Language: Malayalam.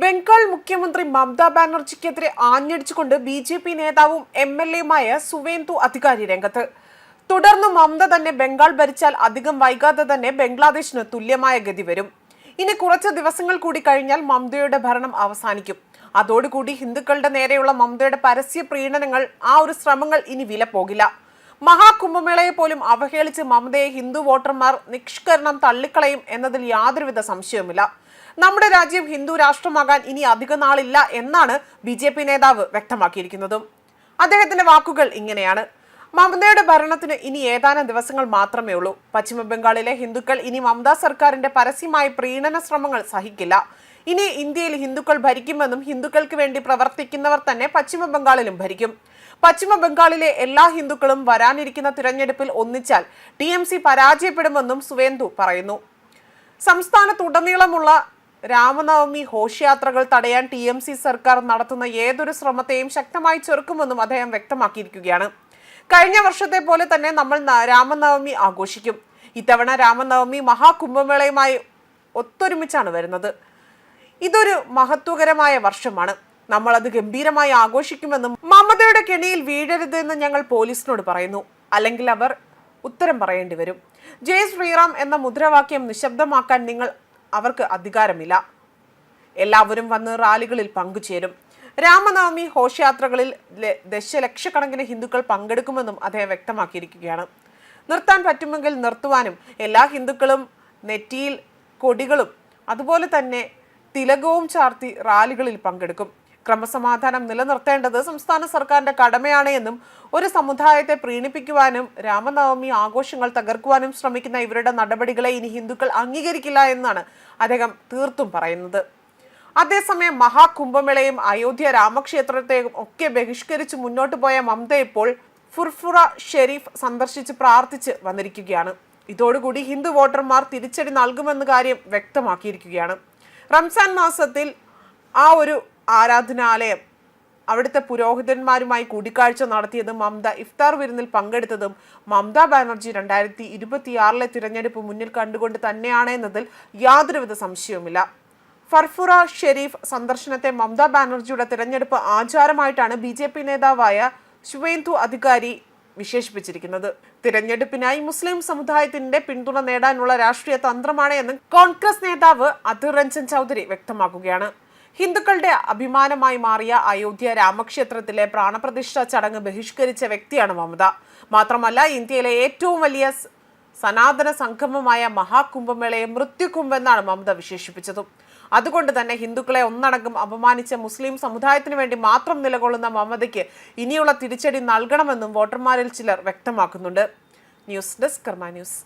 ബംഗാൾ മുഖ്യമന്ത്രി മമതാ ബാനർജിക്കെതിരെ ആഞ്ഞടിച്ചുകൊണ്ട് ബി ജെ പി നേതാവും എം എൽ എയുമായ സുവേന്ദു അധികാരി രംഗത്ത്. തുടർന്ന് മമത തന്നെ ബംഗാൾ ഭരിച്ചാൽ അധികം വൈകാതെ തന്നെ ബംഗ്ലാദേശിന് തുല്യമായ ഗതി വരും. ഇനി കുറച്ച് ദിവസങ്ങൾ കൂടി കഴിഞ്ഞാൽ മമതയുടെ ഭരണം അവസാനിക്കും. അതോടുകൂടി ഹിന്ദുക്കളുടെ നേരെയുള്ള മമതയുടെ പരസ്യ പ്രീണനങ്ങൾ ആ ഒരു ശ്രമങ്ങൾ ഇനി വില പോകില്ല മഹാകുംഭമേളയെ പോലും അവഹേളിച്ച് മമതയെ ഹിന്ദു വോട്ടർമാർ നിഷ്കരണം തള്ളിക്കളയും എന്നതിൽ യാതൊരുവിധ സംശയവുമില്ല. നമ്മുടെ രാജ്യം ഹിന്ദു രാഷ്ട്രമാകാൻ ഇനി അധിക നാളില്ല എന്നാണ് ബി ജെ പി നേതാവ് വ്യക്തമാക്കിയിരിക്കുന്നതും. അദ്ദേഹത്തിന്റെ വാക്കുകൾ ഇങ്ങനെയാണ്. മമതയുടെ ഭരണത്തിന് ഇനി ഏതാനും ദിവസങ്ങൾ മാത്രമേ ഉള്ളൂ. പശ്ചിമ ബംഗാളിലെ ഹിന്ദുക്കൾ ഇനി മമതാ സർക്കാരിന്റെ പരസ്യമായ പ്രീണന ശ്രമങ്ങൾ സഹിക്കില്ല. ഇനി ഇന്ത്യയിൽ ഹിന്ദുക്കൾ ഭരിക്കുമെന്നും ഹിന്ദുക്കൾക്ക് വേണ്ടി പ്രവർത്തിക്കുന്നവർ തന്നെ പശ്ചിമ ബംഗാളിലും ഭരിക്കും. പശ്ചിമ ബംഗാളിലെ എല്ലാ ഹിന്ദുക്കളും വരാനിരിക്കുന്ന തിരഞ്ഞെടുപ്പിൽ ഒന്നിച്ചാൽ ടി എം സി പരാജയപ്പെടുമെന്നും സുവേന്ദു പറയുന്നു. സംസ്ഥാനത്തുടനീളമുള്ള രാമനവമി ഘോഷയാത്രകൾ തടയാൻ ടി എം സി സർക്കാർ നടത്തുന്ന ഏതൊരു ശ്രമത്തെയും ശക്തമായി ചെറുക്കുമെന്നും അദ്ദേഹം വ്യക്തമാക്കിയിരിക്കുകയാണ്. കഴിഞ്ഞ വർഷത്തെ പോലെ തന്നെ നമ്മൾ രാമനവമി ആഘോഷിക്കും. ഇത്തവണ രാമനവമി മഹാകുംഭമേളയുമായി ഒത്തൊരുമിച്ചാണ് വരുന്നത്. ഇതൊരു മഹത്വകരമായ വർഷമാണ്. നമ്മൾ അത് ഗംഭീരമായി ആഘോഷിക്കുമെന്നും മമതയുടെ കെണിയിൽ വീഴരുത് എന്ന് ഞങ്ങൾ പോലീസിനോട് പറയുന്നു. അല്ലെങ്കിൽ അവർ ഉത്തരം പറയേണ്ടി വരും. ജയ് ശ്രീറാം എന്ന മുദ്രാവാക്യം നിശബ്ദമാക്കാൻ നിങ്ങൾ അവർക്ക് അധികാരമില്ല. എല്ലാവരും വന്ന് റാലികളിൽ പങ്കുചേരും. രാമനവമി ഘോഷയാത്രകളിൽ ദശലക്ഷക്കണക്കിന് ഹിന്ദുക്കൾ പങ്കെടുക്കുമെന്നും അദ്ദേഹം വ്യക്തമാക്കിയിരിക്കുകയാണ്. നിർത്താൻ പറ്റുമെങ്കിൽ നിർത്തുവാനും എല്ലാ ഹിന്ദുക്കളും നെറ്റിയിൽ കൊടികളും അതുപോലെ തന്നെ തിലകവും ചാർത്തി റാലികളിൽ പങ്കെടുക്കും. ക്രമസമാധാനം നിലനിർത്തേണ്ടത് സംസ്ഥാന സർക്കാരിന്റെ കടമയാണ് എന്നും ഒരു സമുദായത്തെ പ്രീണിപ്പിക്കുവാനും രാമനവമി ആഘോഷങ്ങൾ തകർക്കുവാനും ശ്രമിക്കുന്ന ഇവരുടെ നടപടികളെ ഇനി ഹിന്ദുക്കൾ അംഗീകരിക്കില്ല എന്നാണ് അദ്ദേഹം തീർത്തും പറയുന്നത്. അതേസമയം മഹാകുംഭമേളയും അയോധ്യ രാമക്ഷേത്രത്തെയും ഒക്കെ ബഹിഷ്കരിച്ച് മുന്നോട്ട് പോയ മമത ഇപ്പോൾ ഫുർഫുറ ഷെരീഫ് സന്ദർശിച്ച് പ്രാർത്ഥിച്ച് വന്നിരിക്കുകയാണ്. ഇതോടുകൂടി ഹിന്ദു വോട്ടർമാർ തിരിച്ചടി നൽകുമെന്ന കാര്യം വ്യക്തമാക്കിയിരിക്കുകയാണ്. റംസാൻ മാസത്തിൽ ആ ഒരു ആരാധനാലയം. അവിടുത്തെ പുരോഹിതന്മാരുമായി കൂടിക്കാഴ്ച നടത്തിയതും മമത ഇഫ്താർ വിരുന്നിൽ പങ്കെടുത്തതും മമത ബാനർജി രണ്ടായിരത്തി ഇരുപത്തിയാറിലെ തിരഞ്ഞെടുപ്പ് മുന്നിൽ കണ്ടുകൊണ്ട് തന്നെയാണ് എന്നതിൽ യാതൊരുവിധ സംശയവുമില്ല. ഫർഫുറ ഷെരീഫ് സന്ദർശനത്തെ മമത ബാനർജിയുടെ തിരഞ്ഞെടുപ്പ് ആചാരമായിട്ടാണ് ബി ജെ പി നേതാവായ ശുവേന്ദു അധികാരി വിശേഷിപ്പിച്ചിരിക്കുന്നത്. തിരഞ്ഞെടുപ്പിനായി മുസ്ലിം സമുദായത്തിന്റെ പിന്തുണ നേടാനുള്ള രാഷ്ട്രീയ തന്ത്രമാണ് എന്ന് കോൺഗ്രസ് നേതാവ് അധിർ രഞ്ജൻ ചൗധരി വ്യക്തമാക്കുകയാണ്. ഹിന്ദുക്കളുടെ അഭിമാനമായി മാറിയ അയോധ്യ രാമക്ഷേത്രത്തിലെ പ്രാണപ്രതിഷ്ഠ ചടങ്ങ് ബഹിഷ്കരിച്ച വ്യക്തിയാണ് മമത. മാത്രമല്ല ഇന്ത്യയിലെ ഏറ്റവും വലിയ സനാതന സംഗമമായ മഹാകുംഭമേളയെ മൃത്യുകുംഭെന്നാണ് മമത വിശേഷിപ്പിച്ചതും. അതുകൊണ്ട് തന്നെ ഹിന്ദുക്കളെ ഒന്നടങ്കം അപമാനിച്ച മുസ്ലിം സമുദായത്തിന് വേണ്ടി മാത്രം നിലകൊള്ളുന്ന മമതയ്ക്ക് ഇനിയുള്ള തിരിച്ചടി നൽകണമെന്നും വോട്ടർമാരിൽ ചിലർ വ്യക്തമാക്കുന്നുണ്ട്. News desk Karma news.